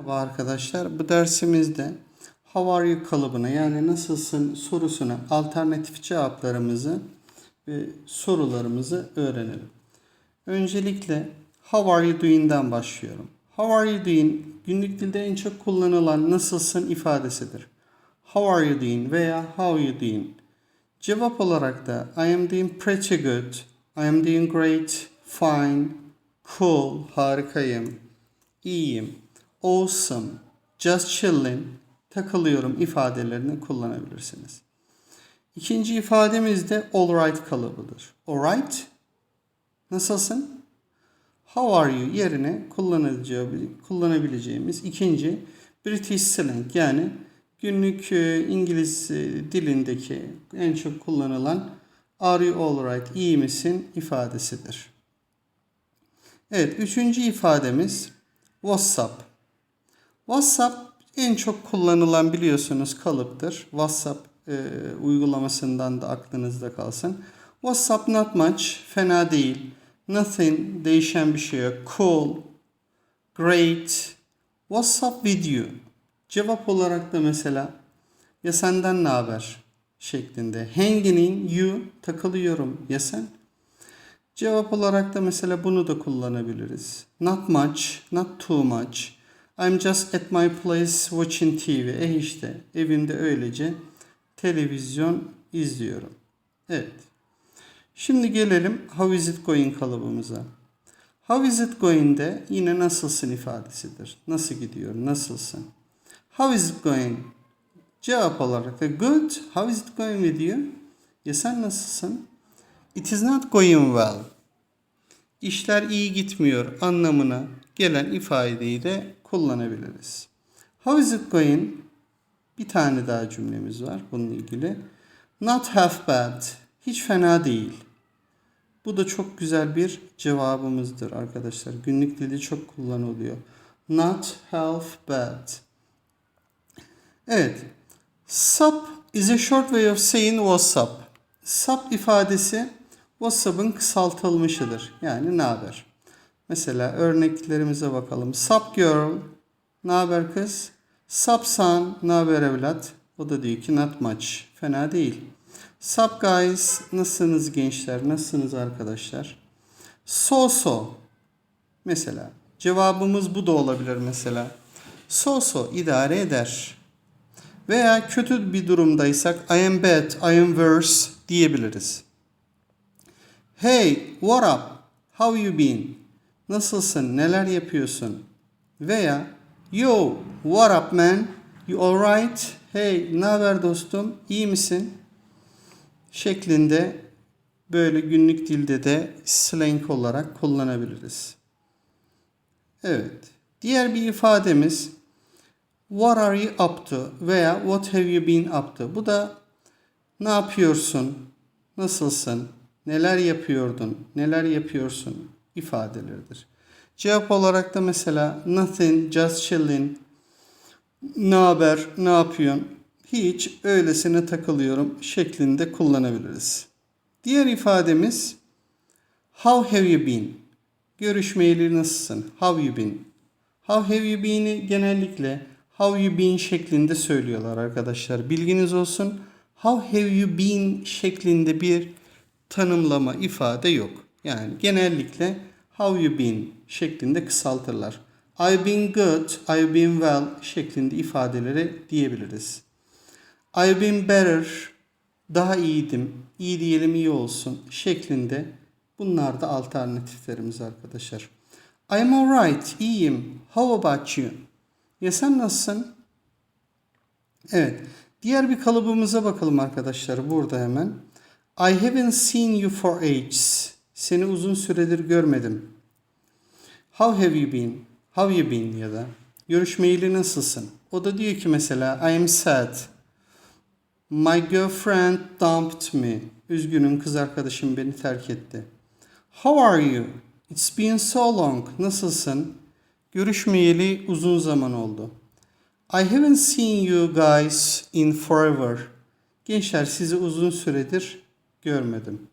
Merhaba arkadaşlar. Bu dersimizde How are you kalıbına yani nasılsın sorusuna alternatif cevaplarımızı ve sorularımızı öğrenelim. Öncelikle How are you doing'den başlıyorum. How are you doing günlük dilde en çok kullanılan nasılsın ifadesidir. How are you doing veya How you doing? Cevap olarak da I am doing pretty good, I am doing great, fine, cool, harikayım, iyiyim, awesome, just chilling, takılıyorum ifadelerini kullanabilirsiniz. İkinci ifademiz de alright kalıbıdır. Alright, nasılsın? How are you yerine kullanabileceği- kullanabileceğimiz ikinci British slang yani günlük e, İngiliz e, dilindeki en çok kullanılan Are you alright, iyi misin ifadesidir. Evet, üçüncü ifademiz WhatsApp. WhatsApp en çok kullanılan biliyorsunuz kalıptır. WhatsApp e, uygulamasından da aklınızda kalsın. WhatsApp not much, fena değil. Nothing, değişen bir şey yok. Cool, great. WhatsApp video. Cevap olarak da mesela ya senden ne haber şeklinde. Hanging in you, takılıyorum. Ya sen? Cevap olarak da mesela bunu da kullanabiliriz. Not much, not too much. I'm just at my place watching TV. E işte evimde öylece televizyon izliyorum. Evet. Şimdi gelelim how is it going kalıbımıza. How is it going de yine nasılsın ifadesidir. Nasıl gidiyor, nasılsın? How is it going? Cevap olarak da good. How is it going with you? Ya sen nasılsın? It is not going well. İşler iyi gitmiyor anlamına gelen ifadeyi de kullanabiliriz. How is it going? Bir tane daha cümlemiz var bununla ilgili. Not half bad. Hiç fena değil. Bu da çok güzel bir cevabımızdır arkadaşlar. Günlük dilde çok kullanılıyor. Not half bad. Evet. Sup is a short way of saying what's up. Sup ifadesi WhatsApp'ın kısaltılmışıdır. Yani ne haber? Mesela örneklerimize bakalım. Sup girl, ne haber kız? Sup son, ne haber evlat? O da diyor ki not much, fena değil. Sup guys, nasılsınız gençler, nasılsınız arkadaşlar? So so, mesela cevabımız bu da olabilir mesela. So so idare eder. Veya kötü bir durumdaysak I am bad, I am worse diyebiliriz. Hey, what up? How you been? Nasılsın? Neler yapıyorsun? Veya Yo, what up man? You alright? Hey, ne haber dostum? İyi misin? Şeklinde böyle günlük dilde de slang olarak kullanabiliriz. Evet. Diğer bir ifademiz What are you up to? Veya What have you been up to? Bu da ne yapıyorsun? Nasılsın? Neler yapıyordun? Neler yapıyorsun? İfadeleridir. Cevap olarak da mesela nothing, just chilling, ne haber, ne yapıyorsun? Hiç öylesine takılıyorum şeklinde kullanabiliriz. Diğer ifademiz how have you been? Görüşmeyeli nasılsın? How you been? How have you been'i genellikle how you been şeklinde söylüyorlar arkadaşlar. Bilginiz olsun. How have you been şeklinde bir tanımlama ifade yok. Yani genellikle how you been şeklinde kısaltırlar. I've been good, I've been well şeklinde ifadeleri diyebiliriz. I've been better, daha iyiydim, iyi diyelim iyi olsun şeklinde bunlar da alternatiflerimiz arkadaşlar. I'm alright, iyiyim. How about you? Ya sen nasılsın? Evet. Diğer bir kalıbımıza bakalım arkadaşlar burada hemen. I haven't seen you for ages. Seni uzun süredir görmedim. How have you been? How you been ya da görüşmeyeli nasılsın? O da diyor ki mesela I am sad. My girlfriend dumped me. Üzgünüm kız arkadaşım beni terk etti. How are you? It's been so long. Nasılsın? Görüşmeyeli uzun zaman oldu. I haven't seen you guys in forever. Gençler sizi uzun süredir görmedim.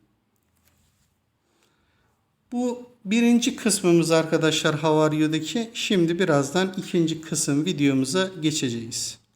Bu birinci kısmımız arkadaşlar you'daki. Şimdi birazdan ikinci kısım videomuza geçeceğiz.